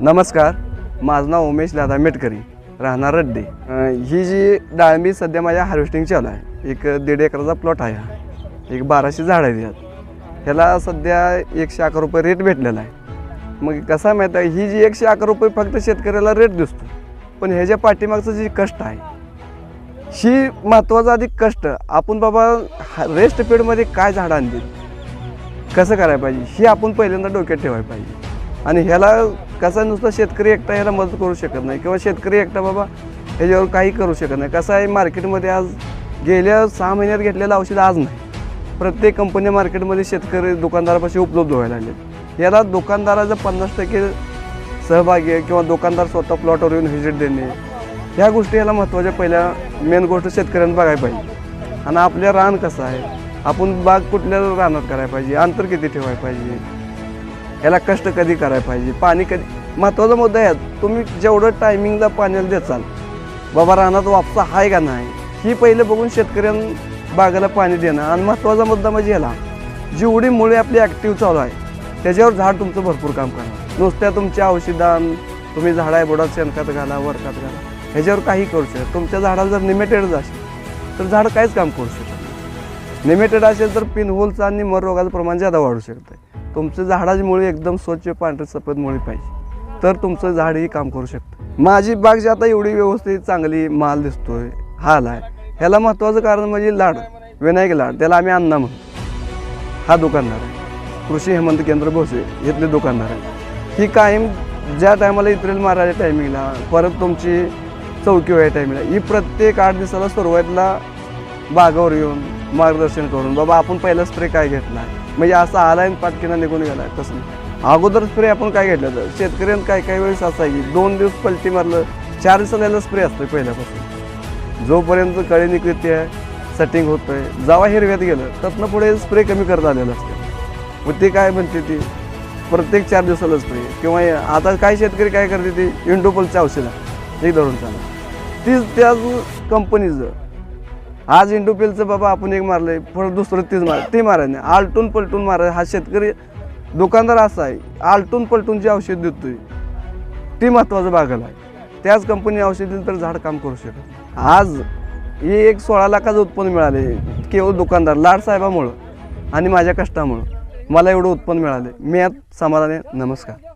नमस्कार माझं नाव उमेश दादा मेटकरी राहणार रड्डे. ही जी डाळिंबी सध्या माझ्या हार्वेस्टिंग चालू आहे एक दीड एकराचा प्लॉट आहे हा. एक बाराशे झाड आहेत यात. ह्याला सध्या एकशे अकरा रुपये रेट भेटलेला आहे. मग कसा आहे माहीत आहे ही जी एकशे अकरा रुपये फक्त शेतकऱ्याला रेट दिसतो पण ह्याच्या पाठीमागचं जे कष्ट आहे ही महत्त्वाचं अधिक कष्ट आपण बाबा रेस्ट पिरियडमध्ये काय झाडं आणली कसं करायला पाहिजे हे आपण पहिल्यांदा डोक्यात ठेवायला पाहिजे. आणि ह्याला कसं नुसतं शेतकरी एकटा ह्याला मदत करू शकत नाही किंवा शेतकरी एकटा बाबा ह्याच्यावर काही करू शकत नाही. कसं आहे मार्केटमध्ये आज गेल्या सहा महिन्यात घेतलेलं औषध आज नाही. प्रत्येक कंपनी मार्केटमध्ये शेतकरी दुकानदारापाशी उपलब्ध व्हायला लागले याला दुकानदाराचं पन्नास टक्के सहभागी आहे किंवा दुकानदार स्वतः प्लॉटवर येऊन व्हिजिट देणे. ह्या गोष्टी याला महत्त्वाच्या पहिल्या मेन गोष्ट शेतकऱ्यांना बघायला पाहिजे. आणि आपल्या रान कसं आहे? आपण बाग कुठल्या रानात करायला पाहिजे? अंतर किती ठेवायला पाहिजे? याला कष्ट कधी करायला पाहिजे? पाणी कधी? महत्त्वाचा मुद्दा आहे. तुम्ही जेवढं टायमिंगला पाण्याला देचाल बाबा रानात वापसा आहे का नाही ही पहिले बघून शेतकऱ्यांना बागाला पाणी देणं. आणि महत्त्वाचा मुद्दा म्हणजे याला जेवढी मुळे आपली ॲक्टिव्ह चालू आहे त्याच्यावर झाड तुमचं भरपूर काम करणार. नुसत्या तुमच्या औषधान तुम्ही झाडा बुडात शेणखत घाला वरखात घाला ह्याच्यावर काही करू शकत तुमच्या झाडाला जर निमेटेड असेल तर झाड काहीच काम करू शकत निमेटेड असेल तर पिनहोलचं आणि मर रोगाचं प्रमाण जादा वाढू शकतं तुमचं झाडाची मुळी एकदम स्वच्छ पांढरी सफेद मुळी पाहिजे. तर तुमचं झाडही काम करू शकतं. माझी बाग जी आता एवढी व्यवस्थित चांगली माल दिसतोय हाल आहे ह्याला महत्त्वाचं कारण म्हणजे लाड विनायक लाड त्याला आम्ही अण्णा म्हणतो. हा दुकानदार आहे. कृषी हेमंत केंद्र भोसे इथले दुकानदार आहे ही कायम ज्या टायमाला इत्रेल मारायच्या टायमिंगला परत तुमची चौकी व्हायच्या टायमिंगला ही प्रत्येक आठ दिवसाला सुरुवातीला बागावर येऊन मार्गदर्शन करून बाबा आपण पहिला स्प्रे काय घेतला? म्हणजे असं आलाय आणि निघून गेला तसं नाही. अगोदर स्प्रे आपण काय घेतलं तर शेतकऱ्यांना काय काही वेळेस असं आहे की दोन दिवस पलटी मारलं चार दिवसाला स्प्रे असतो पहिल्यापासून. जोपर्यंत कळी निकृती आहे सेटिंग होतंय जावा हिरव्यात गेलं त्यातनं पुढे स्प्रे कमी करत आलेलं असतं. मग ते काय म्हणते ती? प्रत्येक चार दिवसाला स्प्रे किंवा आता काही शेतकरी काय करते ती? इंडोपलचं औषध. आहे धरून चालू तीच त्याच कंपनीचं आज इंडोपेलचं बाबा आपण एक मारलंय फळ दुसरं तीच मार ते मारायचं नाही. आलटून पलटून मारा हा शेतकरी दुकानदार असा आहे आलटून पलटून जे औषध देतोय ती महत्त्वाचं भागाला आहे. त्याच कंपनी औषध दिलं तर झाड काम करू शकत आज हे एक सोळा लाखाचं उत्पन्न मिळाले केवळ दुकानदार लाडसाहेबामुळं आणि माझ्या कष्टामुळं मला एवढं उत्पन्न मिळाले. मी यात समाधानी नमस्कार.